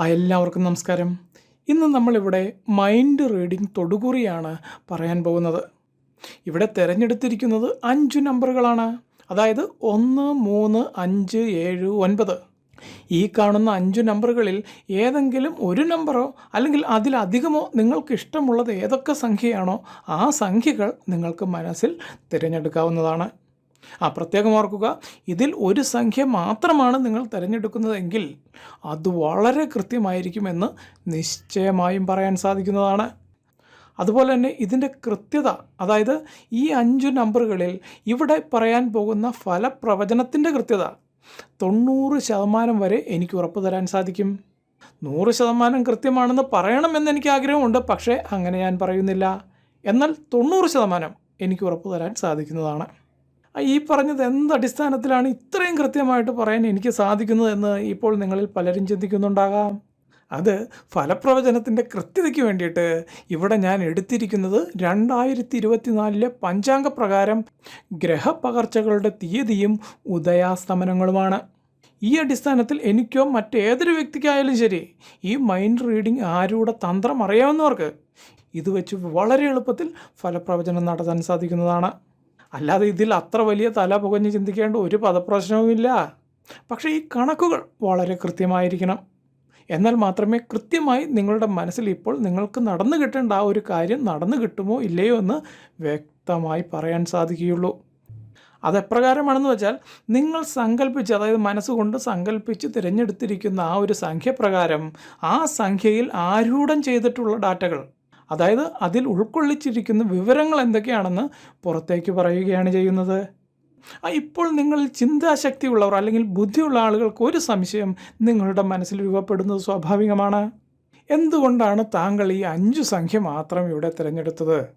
ആ എല്ലാവർക്കും നമസ്കാരം. ഇന്ന് നമ്മളിവിടെ മൈൻഡ് റീഡിംഗ് തൊടുകുറിയാണ് പറയാൻ പോകുന്നത്. ഇവിടെ തിരഞ്ഞെടുത്തിരിക്കുന്നത് അഞ്ച് നമ്പറുകളാണ്. അതായത് ഒന്ന് മൂന്ന് അഞ്ച് ഏഴ് ഒൻപത്. ഈ കാണുന്ന അഞ്ച് നമ്പറുകളിൽ ഏതെങ്കിലും ഒരു നമ്പറോ അല്ലെങ്കിൽ അതിലധികമോ നിങ്ങൾക്ക് ഇഷ്ടമുള്ളത് ഏതൊക്കെ സംഖ്യയാണോ ആ സംഖ്യകൾ നിങ്ങൾക്ക് മനസ്സിൽ തിരഞ്ഞെടുക്കാവുന്നതാണ്. ആ പ്രത്യേകം ഓർക്കുക ഇതിൽ ഒരു സംഖ്യ മാത്രമാണ് നിങ്ങൾ തിരഞ്ഞെടുക്കുന്നതെങ്കിൽ അത് വളരെ കൃത്യമായിരിക്കുമെന്ന് നിശ്ചയമായും പറയാൻ സാധിക്കുന്നതാണ്. അതുപോലെ തന്നെ ഇതിന്റെ കൃത്യത അതായത് ഈ അഞ്ച് നമ്പറുകളിൽ ഇവിടെ പറയാൻ പോകുന്ന ഫലപ്രവചനത്തിന്റെ കൃത്യത തൊണ്ണൂറ് ശതമാനം വരെ എനിക്ക് ഉറപ്പ് തരാൻ സാധിക്കും. നൂറ് ശതമാനം കൃത്യമാണെന്ന് പറയണമെന്ന് എനിക്ക് ആഗ്രഹമുണ്ട് പക്ഷേ അങ്ങനെ ഞാൻ പറയുന്നില്ല. എന്നാൽ തൊണ്ണൂറ് ശതമാനം എനിക്ക് ഉറപ്പ് തരാൻ സാധിക്കുന്നതാണ്. ഈ പറഞ്ഞത് എന്ത് അടിസ്ഥാനത്തിലാണ് ഇത്രയും കൃത്യമായിട്ട് പറയാൻ എനിക്ക് സാധിക്കുന്നതെന്ന് ഇപ്പോൾ നിങ്ങളിൽ പലരും ചിന്തിക്കുന്നുണ്ടാകാം. അത് ഫലപ്രവചനത്തിന്റെ കൃത്യതയ്ക്ക് വേണ്ടിയിട്ട് ഇവിടെ ഞാൻ എടുത്തിരിക്കുന്നത് രണ്ടായിരത്തി ഇരുപത്തിനാലിലെ പഞ്ചാംഗ പ്രകാരം ഗ്രഹപ്പകർച്ചകളുടെ തീയതിയും ഉദയാസ്തമനങ്ങളുമാണ്. ഈ അടിസ്ഥാനത്തിൽ എനിക്കോ മറ്റേതൊരു വ്യക്തിക്കായാലും ശരി ഈ മൈൻഡ് റീഡിംഗ് ആരുടെ തന്ത്രം അറിയാവുന്നവർക്ക് ഇത് വെച്ച് വളരെ എളുപ്പത്തിൽ ഫലപ്രവചനം നടത്താൻ സാധിക്കുന്നതാണ്. അല്ലാതെ ഇതിൽ അത്ര വലിയ തല പുകഞ്ഞ് ചിന്തിക്കേണ്ട ഒരു പദപ്രശ്നവുമില്ല. പക്ഷേ ഈ കണക്കുകൾ വളരെ കൃത്യമായിരിക്കണം. എന്നാൽ മാത്രമേ കൃത്യമായി നിങ്ങളുടെ മനസ്സിൽ ഇപ്പോൾ നിങ്ങൾക്ക് നടന്നു കിട്ടേണ്ട ആ ഒരു കാര്യം നടന്നു കിട്ടുമോ ഇല്ലയോ എന്ന് വ്യക്തമായി പറയാൻ സാധിക്കുകയുള്ളൂ. അതെപ്രകാരമാണെന്ന് വെച്ചാൽ നിങ്ങൾ സങ്കല്പിച്ച് അതായത് മനസ്സുകൊണ്ട് സങ്കല്പിച്ച് തിരഞ്ഞെടുത്തിരിക്കുന്ന ആ ഒരു സംഖ്യ പ്രകാരം ആ സംഖ്യയിൽ ആരൂഢം ചെയ്തിട്ടുള്ള ഡാറ്റകൾ അതായത് അതിൽ ഉൾക്കൊള്ളിച്ചിരിക്കുന്ന വിവരങ്ങൾ എന്തൊക്കെയാണെന്ന് പുറത്തേക്ക് പറയുകയാണ് ചെയ്യുന്നത്. ഇപ്പോൾ നിങ്ങൾ ചിന്താശക്തിയുള്ളവർ അല്ലെങ്കിൽ ബുദ്ധിയുള്ള ആളുകൾക്ക് ഒരു സംശയം നിങ്ങളുടെ മനസ്സിൽ രൂപപ്പെടുന്നത് സ്വാഭാവികമാണ്. എന്തുകൊണ്ടാണ് താങ്കൾ ഈ അഞ്ച് സംഖ്യ മാത്രം ഇവിടെ തിരഞ്ഞെടുത്തത്?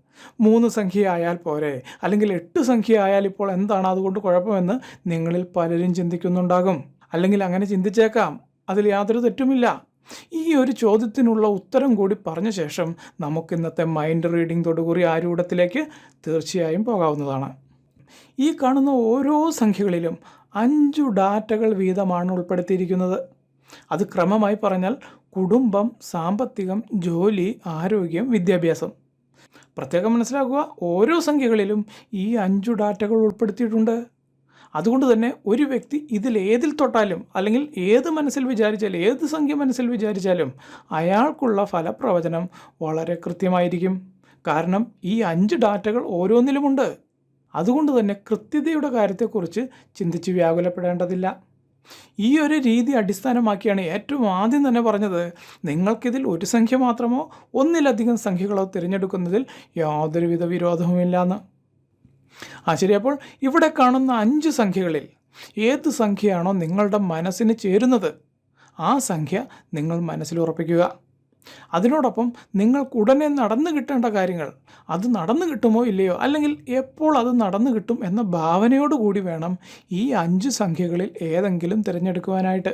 മൂന്ന് സംഖ്യ ആയാൽ പോരെ അല്ലെങ്കിൽ എട്ട് സംഖ്യ ആയാൽ ഇപ്പോൾ എന്താണ് അതുകൊണ്ട് കുഴപ്പമെന്ന് നിങ്ങളിൽ പലരും ചിന്തിക്കുന്നുണ്ടാകും. അല്ലെങ്കിൽ അങ്ങനെ ചിന്തിച്ചേക്കാം അതിൽ യാതൊരു തെറ്റുമില്ല. ഈ ഒരു ചോദ്യത്തിനുള്ള ഉത്തരം കൂടി പറഞ്ഞ ശേഷം നമുക്ക് ഇന്നത്തെ മൈൻഡ് റീഡിംഗ് തൊടുകുറി ആരൂഢത്തിലേക്ക് തീർച്ചയായും പോകാവുന്നതാണ്. ഈ കാണുന്ന ഓരോ സംഖ്യകളിലും അഞ്ചു ഡാറ്റകൾ വീതമാണ് ഉൾപ്പെടുത്തിയിരിക്കുന്നത്. അത് ക്രമമായി പറഞ്ഞാൽ കുടുംബം സാമ്പത്തികം ജോലി ആരോഗ്യം വിദ്യാഭ്യാസം. പ്രത്യേകം മനസ്സിലാക്കുക ഓരോ സംഖ്യകളിലും ഈ അഞ്ചു ഡാറ്റകൾ ഉൾപ്പെടുത്തിയിട്ടുണ്ട്. അതുകൊണ്ട് തന്നെ ഒരു വ്യക്തി ഇതിൽ ഏതിൽ തൊട്ടാലും അല്ലെങ്കിൽ ഏത് മനസ്സിൽ വിചാരിച്ചാലും ഏത് സംഖ്യ മനസ്സിൽ വിചാരിച്ചാലും അയാൾക്കുള്ള ഫലപ്രവചനം വളരെ കൃത്യമായിരിക്കും. കാരണം ഈ അഞ്ച് ഡാറ്റകൾ ഓരോന്നിലുമുണ്ട്. അതുകൊണ്ട് തന്നെ കൃത്യതയുടെ കാര്യത്തെക്കുറിച്ച് ചിന്തിച്ച് വ്യാകുലപ്പെടേണ്ടതില്ല. ഈ ഒരു രീതി അടിസ്ഥാനമാക്കിയാണ് ഏറ്റവും ആദ്യം തന്നെ പറഞ്ഞത് നിങ്ങൾക്കിതിൽ ഒരു സംഖ്യ മാത്രമോ ഒന്നിലധികം സംഖ്യകളോ തിരഞ്ഞെടുക്കുന്നതിൽ യാതൊരുവിധ വിരോധവുമില്ല ആ ശരി. അപ്പോൾ ഇവിടെ കാണുന്ന അഞ്ച് സംഖ്യകളിൽ ഏത് സംഖ്യയാണോ നിങ്ങളുടെ മനസ്സിന് ചേരുന്നത്? ആ സംഖ്യ നിങ്ങൾ മനസ്സിൽ ഉറപ്പിക്കുക. അതിനോടൊപ്പം നിങ്ങൾക്ക് ഉടനെ നടന്നു കിട്ടേണ്ട കാര്യങ്ങൾ അത് നടന്നു കിട്ടുമോ ഇല്ലയോ? അല്ലെങ്കിൽ എപ്പോൾ അത് നടന്നു കിട്ടും എന്ന ഭാവനയോടുകൂടി വേണം ഈ അഞ്ച് സംഖ്യകളിൽ ഏതെങ്കിലും തിരഞ്ഞെടുക്കുവാനായിട്ട്.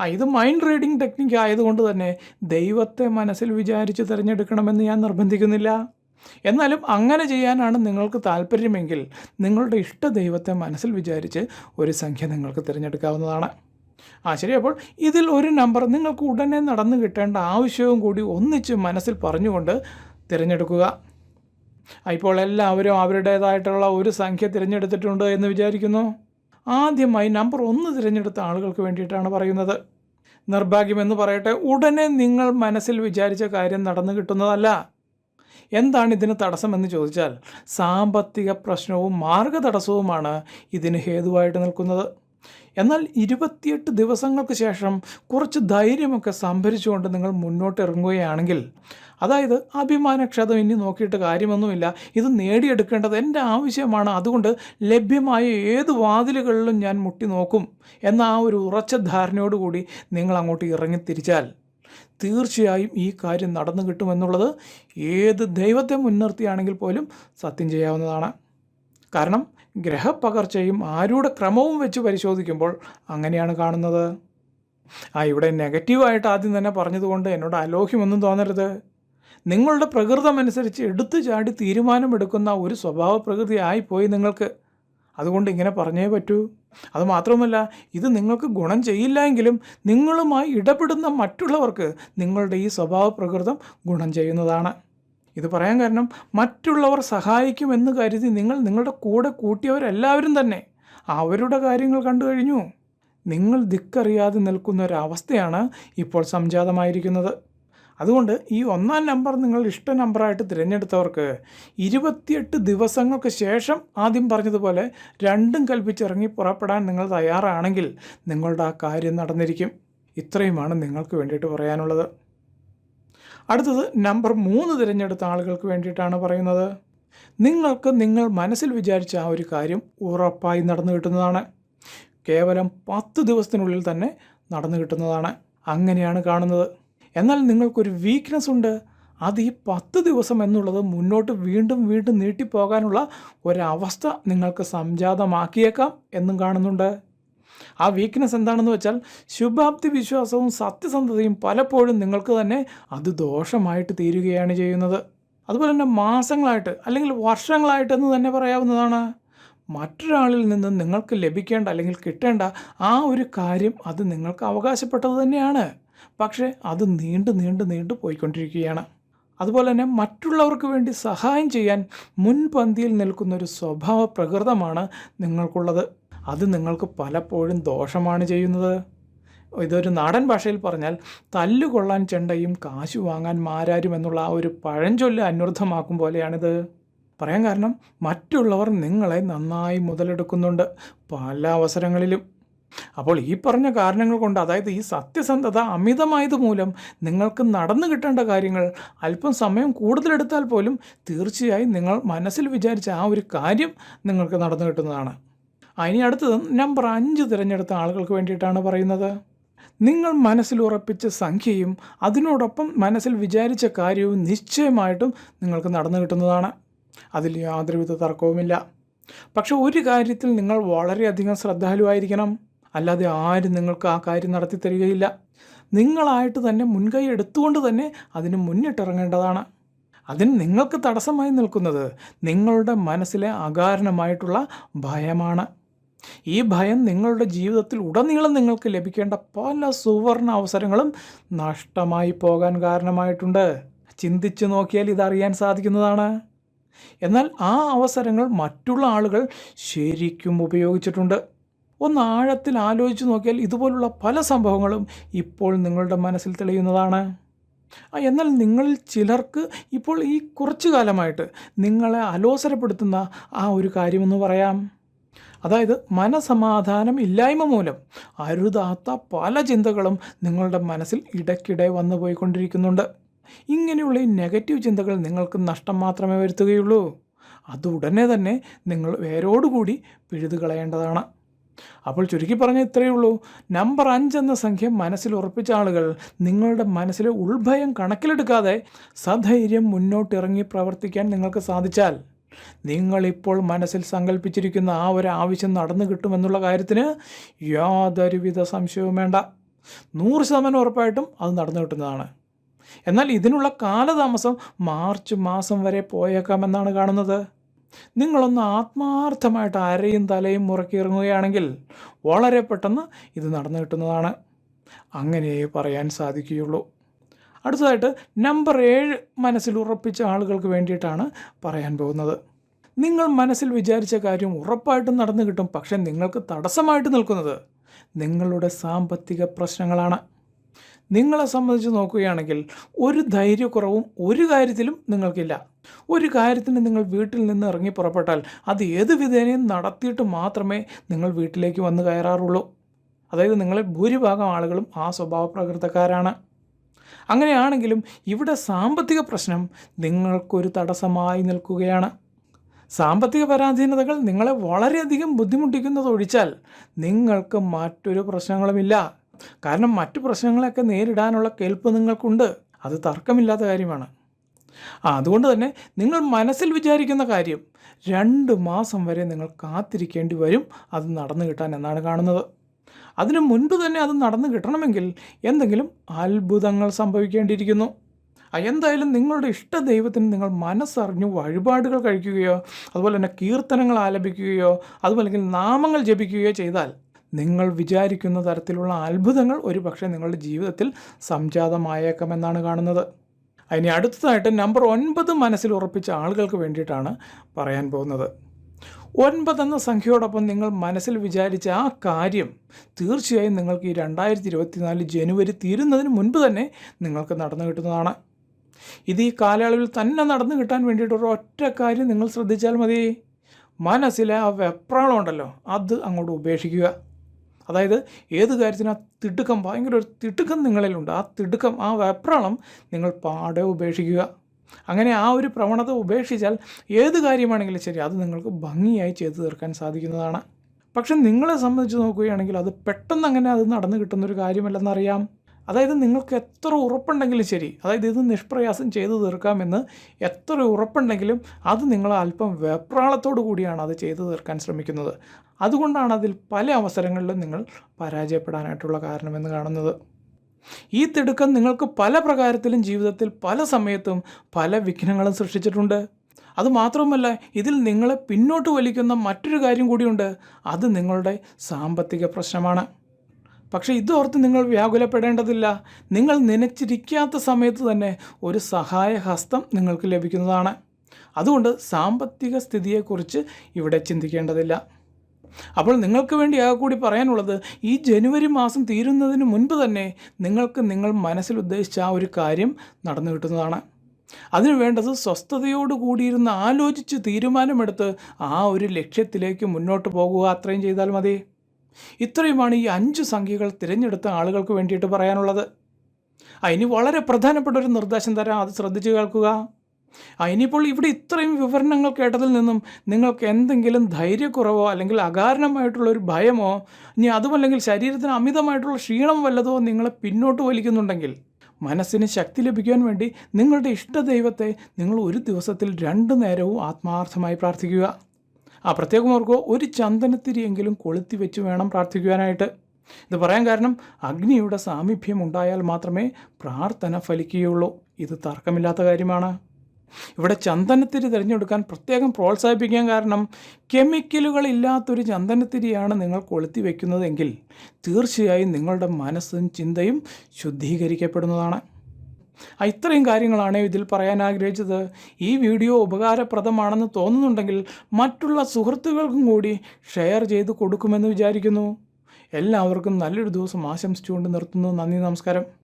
ആ ഇത് മൈൻഡ് റീഡിംഗ് ടെക്നിക്ക് ആയതുകൊണ്ട് തന്നെ ദൈവത്തെ മനസ്സിൽ വിചാരിച്ച് തിരഞ്ഞെടുക്കണമെന്ന് ഞാൻ നിർബന്ധിക്കുന്നില്ല. എന്നാലും അങ്ങനെ ചെയ്യാനാണ് നിങ്ങൾക്ക് താല്പര്യമെങ്കിൽ നിങ്ങളുടെ ഇഷ്ട ദൈവത്തെ മനസ്സിൽ വിചാരിച്ച് ഒരു സംഖ്യ നിങ്ങൾക്ക് തിരഞ്ഞെടുക്കാവുന്നതാണ്. ആ ശരി. അപ്പോൾ ഇതിൽ ഒരു നമ്പർ നിങ്ങൾക്ക് ഉടനെ നടന്നു കിട്ടേണ്ട ആവശ്യവും കൂടി ഒന്നിച്ച് മനസ്സിൽ പറഞ്ഞുകൊണ്ട് തിരഞ്ഞെടുക്കുക. ഇപ്പോൾ എല്ലാവരും അവരുടേതായിട്ടുള്ള ഒരു സംഖ്യ തിരഞ്ഞെടുത്തിട്ടുണ്ട് എന്ന് വിചാരിക്കുന്നു. ആദ്യമായി നമ്പർ ഒന്ന് തിരഞ്ഞെടുത്ത ആളുകൾക്ക് വേണ്ടിയിട്ടാണ് പറയുന്നത്. നിർഭാഗ്യമെന്ന് പറയട്ടെ ഉടനെ നിങ്ങൾ മനസ്സിൽ വിചാരിച്ച കാര്യം നടന്നു കിട്ടുന്നതല്ല. എന്താണ് ഇതിന് തടസ്സമെന്ന് ചോദിച്ചാൽ സാമ്പത്തിക പ്രശ്നവും മാർഗ തടസ്സവുമാണ് ഇതിന് ഹേതുവായിട്ട് നിൽക്കുന്നത്. എന്നാൽ ഇരുപത്തിയെട്ട് ദിവസങ്ങൾക്ക് ശേഷം കുറച്ച് ധൈര്യമൊക്കെ സംഭരിച്ചുകൊണ്ട് നിങ്ങൾ മുന്നോട്ട് ഇറങ്ങുകയാണെങ്കിൽ അതായത് അഭിമാനക്ഷതം ഇനി നോക്കിയിട്ട് കാര്യമൊന്നുമില്ല ഇത് നേടിയെടുക്കേണ്ടത് എന്റെ ആവശ്യമാണ് അതുകൊണ്ട് ലഭ്യമായ ഏത് വാതിലുകളിലും ഞാൻ മുട്ടി നോക്കും എന്ന ആ ഒരു ഉറച്ച ധാരണയോടുകൂടി നിങ്ങൾ അങ്ങോട്ട് ഇറങ്ങി തിരിച്ചാൽ തീർച്ചയായും ഈ കാര്യം നടന്നു കിട്ടുമെന്നുള്ളത് ഏത് ദൈവത്തെ മുൻനിർത്തിയാണെങ്കിൽ പോലും സത്യം ചെയ്യാവുന്നതാണ്. കാരണം ഗ്രഹപ്പകർച്ചയും ആരുടെ ക്രമവും വെച്ച് പരിശോധിക്കുമ്പോൾ അങ്ങനെയാണ് കാണുന്നത്. ആ ഇവിടെ നെഗറ്റീവായിട്ട് ആദ്യം തന്നെ പറഞ്ഞതുകൊണ്ട് എന്നോട് അലോഹ്യമൊന്നും തോന്നരുത്. നിങ്ങളുടെ പ്രകൃതമനുസരിച്ച് എടുത്തു ചാടി തീരുമാനമെടുക്കുന്ന ഒരു സ്വഭാവ പ്രകൃതി ആയിപ്പോയി നിങ്ങൾക്ക്. അതുകൊണ്ട് ഇങ്ങനെ പറഞ്ഞേ പറ്റൂ. അതുമാത്രവുമല്ല ഇത് നിങ്ങൾക്ക് ഗുണം ചെയ്യില്ലെങ്കിലും നിങ്ങളുമായി ഇടപെടുന്ന മറ്റുള്ളവർക്ക് നിങ്ങളുടെ ഈ സ്വഭാവ പ്രകൃതം ഗുണം ചെയ്യുന്നതാണ്. ഇത് പറയാൻ കാരണം മറ്റുള്ളവർ സഹായിക്കുമെന്ന് കരുതി നിങ്ങൾ നിങ്ങളുടെ കൂടെ കൂട്ടിയവരെല്ലാവരും തന്നെ. അവരുടെ കാര്യങ്ങൾ കണ്ടു കഴിഞ്ഞു. നിങ്ങൾ ദിക്കറിയാതെ നിൽക്കുന്ന ഒരവസ്ഥയാണ് ഇപ്പോൾ സംജാതമായിരിക്കുന്നത്. അതുകൊണ്ട് ഈ ഒന്നാം നമ്പർ നിങ്ങൾ ഇഷ്ട നമ്പറായിട്ട് തിരഞ്ഞെടുത്തവർക്ക് ഇരുപത്തിയെട്ട് ദിവസങ്ങൾക്ക് ശേഷം ആദ്യം പറഞ്ഞതുപോലെ രണ്ടും കൽപ്പിച്ചിറങ്ങി പുറപ്പെടാൻ നിങ്ങൾ തയ്യാറാണെങ്കിൽ നിങ്ങളുടെ ആ കാര്യം നടന്നിരിക്കും. ഇത്രയുമാണ് നിങ്ങൾക്ക് വേണ്ടിയിട്ട് പറയാനുള്ളത്. അടുത്തത് നമ്പർ മൂന്ന് തിരഞ്ഞെടുത്ത ആളുകൾക്ക് വേണ്ടിയിട്ടാണ് പറയുന്നത്. നിങ്ങൾക്ക് നിങ്ങൾ മനസ്സിൽ വിചാരിച്ച ആ ഒരു കാര്യം ഉറപ്പായി നടന്നു കിട്ടുന്നതാണ്. കേവലം പത്ത് ദിവസത്തിനുള്ളിൽ തന്നെ നടന്നു കിട്ടുന്നതാണ്. അങ്ങനെയാണ് കാണുന്നത്. എന്നാൽ നിങ്ങൾക്കൊരു വീക്ക്നെസ് ഉണ്ട്. അത് ഈ പത്ത് ദിവസം എന്നുള്ളത് മുന്നോട്ട് വീണ്ടും വീണ്ടും നീട്ടിപ്പോകാനുള്ള ഒരവസ്ഥ നിങ്ങൾക്ക് സംജാതമാക്കിയേക്കാം എന്നും കാണുന്നുണ്ട്. ആ വീക്ക്നെസ് എന്താണെന്ന് വെച്ചാൽ ശുഭാപ്തി വിശ്വാസവും സത്യസന്ധതയും പലപ്പോഴും നിങ്ങൾക്ക് തന്നെ അത് ദോഷമായിട്ട് തീരുകയാണ് ചെയ്യുന്നത്. അതുപോലെ തന്നെ മാസങ്ങളായിട്ട് അല്ലെങ്കിൽ വർഷങ്ങളായിട്ട് എന്ന് തന്നെ പറയാവുന്നതാണ്. മറ്റൊരാളിൽ നിന്ന് നിങ്ങൾക്ക് ലഭിക്കേണ്ട അല്ലെങ്കിൽ കിട്ടേണ്ട ആ ഒരു കാര്യം അത് നിങ്ങൾക്ക് അവകാശപ്പെട്ടത് തന്നെയാണ്. പക്ഷേ അത് നീണ്ടു നീണ്ടു നീണ്ടു പോയിക്കൊണ്ടിരിക്കുകയാണ്. അതുപോലെ തന്നെ മറ്റുള്ളവർക്ക് വേണ്ടി സഹായം ചെയ്യാൻ മുൻപന്തിയിൽ നിൽക്കുന്ന ഒരു സ്വഭാവ പ്രകൃതമാണ് നിങ്ങൾക്കുള്ളത്. അത് നിങ്ങൾക്ക് പലപ്പോഴും ദോഷമാണ് ചെയ്യുന്നത്. ഇതൊരു നാടൻ ഭാഷയിൽ പറഞ്ഞാൽ തല്ലുകൊള്ളാൻ ചെണ്ടയും കാശു വാങ്ങാൻ മാരാരും എന്നുള്ള ആ ഒരു പഴഞ്ചൊല്ല് അന്വർത്ഥമാക്കും പോലെയാണിത്. പറയാൻ കാരണം മറ്റുള്ളവർ നിങ്ങളെ നന്നായി മുതലെടുക്കുന്നുണ്ട് പല അവസരങ്ങളിലും. അപ്പോൾ ഈ പറഞ്ഞ കാരണങ്ങൾ കൊണ്ട് അതായത് ഈ സത്യസന്ധത അമിതമായത് മൂലം നിങ്ങൾക്ക് നടന്നു കിട്ടേണ്ട കാര്യങ്ങൾ അല്പം സമയം കൂടുതലെടുത്താൽ പോലും തീർച്ചയായും നിങ്ങൾ മനസ്സിൽ വിചാരിച്ച ആ ഒരു കാര്യം നിങ്ങൾക്ക് നടന്നു കിട്ടുന്നതാണ്. ഇനി അടുത്തത് നമ്പർ അഞ്ച് തിരഞ്ഞെടുത്ത ആളുകൾക്ക് വേണ്ടിയിട്ടാണ് പറയുന്നത്. നിങ്ങൾ മനസ്സിൽ ഉറപ്പിച്ച സംഖ്യയും അതിനോടൊപ്പം മനസ്സിൽ വിചാരിച്ച കാര്യവും നിശ്ചയമായിട്ടും നിങ്ങൾക്ക് നടന്നു കിട്ടുന്നതാണ്. അതിൽ യാതൊരുവിധ തർക്കവുമില്ല. പക്ഷെ ഒരു കാര്യത്തിൽ നിങ്ങൾ വളരെയധികം ശ്രദ്ധാലുവായിരിക്കണം. അല്ലാതെ ആരും നിങ്ങൾക്ക് ആ കാര്യം നടത്തി തരികയില്ല. നിങ്ങളായിട്ട് തന്നെ മുൻകൈ എടുത്തുകൊണ്ട് തന്നെ അതിന് മുന്നിട്ടിറങ്ങേണ്ടതാണ്. അതിന് നിങ്ങൾക്ക് തടസ്സമായി നിൽക്കുന്നത് നിങ്ങളുടെ മനസ്സിലെ അകാരണമായിട്ടുള്ള ഭയമാണ്. ഈ ഭയം നിങ്ങളുടെ ജീവിതത്തിൽ ഉടനീളം നിങ്ങൾക്ക് ലഭിക്കേണ്ട പല സുവർണ അവസരങ്ങളും നഷ്ടമായി പോകാൻ കാരണമായിട്ടുണ്ട്. ചിന്തിച്ചു നോക്കിയാൽ ഇതറിയാൻ സാധിക്കുന്നതാണ്. എന്നാൽ ആ അവസരങ്ങൾ മറ്റുള്ള ആളുകൾ ശരിക്കും ഉപയോഗിച്ചിട്ടുണ്ട്. ഒന്ന് ആഴത്തിൽ ആലോചിച്ച് നോക്കിയാൽ ഇതുപോലുള്ള പല സംഭവങ്ങളും ഇപ്പോൾ നിങ്ങളുടെ മനസ്സിൽ തെളിയുന്നതാണ്. എന്നാൽ നിങ്ങളിൽ ചിലർക്ക് ഇപ്പോൾ ഈ കുറച്ചു കാലമായിട്ട് നിങ്ങളെ അലോസരപ്പെടുത്തുന്ന ആ ഒരു കാര്യമെന്ന് പറയാം. അതായത് മനസമാധാനം ഇല്ലായ്മ മൂലം അരുതാത്ത പല ചിന്തകളും നിങ്ങളുടെ മനസ്സിൽ ഇടയ്ക്കിടെ വന്നു പോയിക്കൊണ്ടിരിക്കുന്നുണ്ട്. ഇങ്ങനെയുള്ള ഈ നെഗറ്റീവ് ചിന്തകൾ നിങ്ങൾക്ക് നഷ്ടം മാത്രമേ വരുത്തുകയുള്ളൂ. അതുടനെ തന്നെ നിങ്ങൾ വേരോടുകൂടി പിഴുതു കളയേണ്ടതാണ് അപ്പോൾ ചുരുക്കി പറഞ്ഞ ഇത്രയേ ഉള്ളൂ. നമ്പർ അഞ്ച് എന്ന സംഖ്യ മനസ്സിൽ ഉറപ്പിച്ച ആളുകൾ നിങ്ങളുടെ മനസ്സിലെ ഉൾഭയം കണക്കിലെടുക്കാതെ സധൈര്യം മുന്നോട്ടിറങ്ങി പ്രവർത്തിക്കാൻ നിങ്ങൾക്ക് സാധിച്ചാൽ നിങ്ങളിപ്പോൾ മനസ്സിൽ സങ്കല്പിച്ചിരിക്കുന്ന ആ ഒരു ആവശ്യം നടന്നു കിട്ടുമെന്നുള്ള കാര്യത്തിന് യാതൊരുവിധ സംശയവും വേണ്ട. നൂറ് ശതമാനം ഉറപ്പായിട്ടും അത് നടന്നു കിട്ടുന്നതാണ്. എന്നാൽ ഇതിനുള്ള കാലതാമസം മാർച്ച് മാസം വരെ പോയേക്കാമെന്നാണ് കാണുന്നത്. നിങ്ങളൊന്ന് ആത്മാർത്ഥമായിട്ട് അരയും തലയും മുറക്കി ഇറങ്ങുകയാണെങ്കിൽ വളരെ പെട്ടെന്ന് ഇത് നടന്നു കിട്ടുന്നതാണ്. അങ്ങനെ പറയാൻ സാധിക്കുകയുള്ളൂ. അടുത്തതായിട്ട് നമ്പർ ഏഴ് മനസ്സിൽ ഉറപ്പിച്ച ആളുകൾക്ക് വേണ്ടിയിട്ടാണ് പറയാൻ പോകുന്നത്. നിങ്ങൾ മനസ്സിൽ വിചാരിച്ച കാര്യം ഉറപ്പായിട്ടും നടന്നു കിട്ടും പക്ഷേ നിങ്ങൾക്ക് തടസ്സമായിട്ട് നിൽക്കുന്നത് നിങ്ങളുടെ സാമ്പത്തിക പ്രശ്നങ്ങളാണ്. നിങ്ങളെ സംബന്ധിച്ച് നോക്കുകയാണെങ്കിൽ ഒരു ധൈര്യക്കുറവും ഒരു കാര്യത്തിലും നിങ്ങൾക്കില്ല. ഒരു കാര്യത്തിന് നിങ്ങൾ വീട്ടിൽ നിന്ന് ഇറങ്ങി പുറപ്പെട്ടാൽ അത് ഏത് വിധേനയും നടത്തിയിട്ട് മാത്രമേ നിങ്ങൾ വീട്ടിലേക്ക് വന്ന് കയറാറുള്ളൂ. അതായത് നിങ്ങളെ ഭൂരിഭാഗം ആളുകളും ആ സ്വഭാവ പ്രകൃതക്കാരാണ്. അങ്ങനെയാണെങ്കിലും ഇവിടെ സാമ്പത്തിക പ്രശ്നം നിങ്ങൾക്കൊരു തടസ്സമായി നിൽക്കുകയാണ്. സാമ്പത്തിക പരാധീനതകൾ നിങ്ങളെ വളരെയധികം ബുദ്ധിമുട്ടിക്കുന്നതൊഴിച്ചാൽ നിങ്ങൾക്ക് മറ്റൊരു പ്രശ്നങ്ങളുമില്ല. കാരണം മറ്റു പ്രശ്നങ്ങളെയൊക്കെ നേരിടാനുള്ള കേൾപ്പ് നിങ്ങൾക്കുണ്ട്. അത് തർക്കമില്ലാത്ത കാര്യമാണ്. ആ അതുകൊണ്ട് തന്നെ നിങ്ങൾ മനസ്സിൽ വിചാരിക്കുന്ന കാര്യം രണ്ട് മാസം വരെ നിങ്ങൾ കാത്തിരിക്കേണ്ടി വരും അത് നടന്നു കിട്ടാൻ എന്നാണ് കാണുന്നത്. അതിനു മുൻപ് തന്നെ അത് നടന്നു കിട്ടണമെങ്കിൽ എന്തെങ്കിലും അത്ഭുതങ്ങൾ സംഭവിക്കേണ്ടിയിരിക്കുന്നു. എന്തായാലും നിങ്ങളുടെ ഇഷ്ട ദൈവത്തിന് നിങ്ങൾ മനസ്സറിഞ്ഞ് വഴിപാടുകൾ കഴിക്കുകയോ അതുപോലെ തന്നെ കീർത്തനങ്ങൾ ആലപിക്കുകയോ അതുപോലെ നാമങ്ങൾ ജപിക്കുകയോ ചെയ്താൽ നിങ്ങൾ വിചാരിക്കുന്ന തരത്തിലുള്ള അത്ഭുതങ്ങൾ ഒരു പക്ഷേ നിങ്ങളുടെ ജീവിതത്തിൽ സംജാതമായേക്കാമെന്നാണ് കാണുന്നത്. അതിന് അടുത്തതായിട്ട് നമ്പർ ഒൻപത് മനസ്സിൽ ഉറപ്പിച്ച ആളുകൾക്ക് വേണ്ടിയിട്ടാണ് പറയാൻ പോകുന്നത്. ഒൻപത് എന്ന സംഖ്യയോടൊപ്പം നിങ്ങൾ മനസ്സിൽ വിചാരിച്ച ആ കാര്യം തീർച്ചയായും നിങ്ങൾക്ക് ഈ രണ്ടായിരത്തി ഇരുപത്തിനാല് ജനുവരി തീരുന്നതിന് മുൻപ് തന്നെ നിങ്ങൾക്ക് നടന്നു കിട്ടുന്നതാണ്. ഇത് ഈ കാലയളവിൽ തന്നെ നടന്നു കിട്ടാൻ വേണ്ടിയിട്ട് ഒരു ഒറ്റ കാര്യം നിങ്ങൾ ശ്രദ്ധിച്ചാൽ മതി. മനസ്സിലെ ആ വെപ്രാളം ഉണ്ടല്ലോ അത് അങ്ങോട്ട് ഉപേക്ഷിക്കുക. അതായത് ഏത് കാര്യത്തിനും ആ തിടുക്കം ഭയങ്കര ഒരു തിടുക്കം നിങ്ങളിലുണ്ട്. ആ തിടുക്കം ആ വെപ്രാളം നിങ്ങൾ പാടെ ഉപേക്ഷിക്കുക. അങ്ങനെ ആ ഒരു പ്രവണത ഉപേക്ഷിച്ചാൽ ഏത് കാര്യമാണെങ്കിലും ശരി അത് നിങ്ങൾക്ക് ഭംഗിയായി ചെയ്തു തീർക്കാൻ സാധിക്കുന്നതാണ്. പക്ഷെ നിങ്ങളെ സംബന്ധിച്ച് നോക്കുകയാണെങ്കിൽ അത് പെട്ടെന്ന് അങ്ങനെ അത് നടന്നു കിട്ടുന്നൊരു കാര്യമല്ലെന്നറിയാം. അതായത് നിങ്ങൾക്ക് എത്ര ഉറപ്പുണ്ടെങ്കിലും ശരി അതായത് ഇത് നിഷ്പ്രയാസം ചെയ്തു തീർക്കാമെന്ന് എത്ര ഉറപ്പുണ്ടെങ്കിലും അത് നിങ്ങൾ അല്പം വെപ്രാളത്തോടു കൂടിയാണ് അത് ചെയ്തു തീർക്കാൻ ശ്രമിക്കുന്നത്. അതുകൊണ്ടാണ് അതിൽ പല അവസരങ്ങളിലും നിങ്ങൾ പരാജയപ്പെടാനായിട്ടുള്ള കാരണമെന്ന് കാണുന്നത്. ഈ തിടുക്കം നിങ്ങൾക്ക് പല പ്രകാരത്തിലും ജീവിതത്തിൽ പല സമയത്തും പല വിഘ്നങ്ങളും സൃഷ്ടിച്ചിട്ടുണ്ട്. അതുമാത്രവുമല്ല ഇതിൽ നിങ്ങളെ പിന്നോട്ട് വലിക്കുന്ന മറ്റൊരു കാര്യം കൂടിയുണ്ട്. അത് നിങ്ങളുടെ സാമ്പത്തിക പ്രശ്നമാണ്. പക്ഷേ ഇതോർത്ത് നിങ്ങൾ വ്യാകുലപ്പെടേണ്ടതില്ല. നിങ്ങൾ നനച്ചിരിക്കാത്ത സമയത്ത് തന്നെ ഒരു സഹായഹസ്തം നിങ്ങൾക്ക് ലഭിക്കുന്നതാണ്. അതുകൊണ്ട് സാമ്പത്തിക സ്ഥിതിയെക്കുറിച്ച് ഇവിടെ ചിന്തിക്കേണ്ടതില്ല. അപ്പോൾ നിങ്ങൾക്ക് വേണ്ടി ആകെ കൂടി പറയാനുള്ളത് ഈ ജനുവരി മാസം തീരുന്നതിന് മുൻപ് തന്നെ നിങ്ങൾക്ക് നിങ്ങൾ മനസ്സിൽ ഉദ്ദേശിച്ച ആ ഒരു കാര്യം നടന്നു കിട്ടുന്നതാണ്. അതിന് വേണ്ടത് സ്വസ്ഥതയോട് കൂടിയിരുന്ന് ആലോചിച്ച് തീരുമാനമെടുത്ത് ആ ഒരു ലക്ഷ്യത്തിലേക്ക് മുന്നോട്ട് പോകുക അത്രയും ചെയ്താൽ മതി. ഇത്രയുമാണ് ഈ അഞ്ച് സംഖ്യകൾ തിരഞ്ഞെടുത്ത ആളുകൾക്ക് വേണ്ടിയിട്ട് പറയാനുള്ളത്. അതിന് വളരെ പ്രധാനപ്പെട്ട ഒരു നിർദ്ദേശം തരാം. അത് ശ്രദ്ധിച്ചു കേൾക്കുക. അതിനിപ്പോൾ ഇവിടെ ഇത്രയും വിവരണങ്ങൾ കേട്ടതിൽ നിന്നും നിങ്ങൾക്ക് എന്തെങ്കിലും ധൈര്യക്കുറവോ അല്ലെങ്കിൽ അകാരണമായിട്ടുള്ള ഒരു ഭയമോ ഇനി അതുമല്ലെങ്കിൽ ശരീരത്തിന് അമിതമായിട്ടുള്ള ക്ഷീണം വല്ലതോ നിങ്ങളെ പിന്നോട്ട് വലിക്കുന്നുണ്ടെങ്കിൽ മനസ്സിന് ശക്തി ലഭിക്കാൻ വേണ്ടി നിങ്ങളുടെ ഇഷ്ടദൈവത്തെ നിങ്ങൾ ഒരു ദിവസത്തിൽ രണ്ട് നേരവും ആത്മാർത്ഥമായി പ്രാർത്ഥിക്കുക. ആ പ്രത്യേകം ഓർക്കുക ഒരു ചന്ദനത്തിരിയെങ്കിലും കൊളുത്തി വെച്ച് വേണം പ്രാർത്ഥിക്കുവാനായിട്ട്. ഇത് പറയാൻ കാരണം അഗ്നിയുടെ സാമീപ്യം ഉണ്ടായാൽ മാത്രമേ പ്രാർത്ഥന ഫലിക്കുകയുള്ളൂ. ഇത് തർക്കമില്ലാത്ത കാര്യമാണ്. ഇവിടെ ചന്ദനത്തിരി തിരഞ്ഞെടുക്കാൻ പ്രത്യേകം പ്രോത്സാഹിപ്പിക്കാൻ കാരണം കെമിക്കലുകൾ ഇല്ലാത്തൊരു ചന്ദനത്തിരിയാണ് നിങ്ങൾ കൊളുത്തി വയ്ക്കുന്നതെങ്കിൽ തീർച്ചയായും നിങ്ങളുടെ മനസ്സും ചിന്തയും ശുദ്ധീകരിക്കപ്പെടുന്നതാണ്. ഇത്രയും കാര്യങ്ങളാണ് ഇതിൽ പറയാൻ ആഗ്രഹിച്ചത്. ഈ വീഡിയോ ഉപകാരപ്രദമാണെന്ന് തോന്നുന്നുണ്ടെങ്കിൽ മറ്റുള്ള സുഹൃത്തുക്കൾക്കും കൂടി ഷെയർ ചെയ്ത് കൊടുക്കുമെന്ന് വിചാരിക്കുന്നു. എല്ലാവർക്കും നല്ലൊരു ദിവസം ആശംസിച്ചുകൊണ്ട് നിർത്തുന്നു. നന്ദി നമസ്കാരം.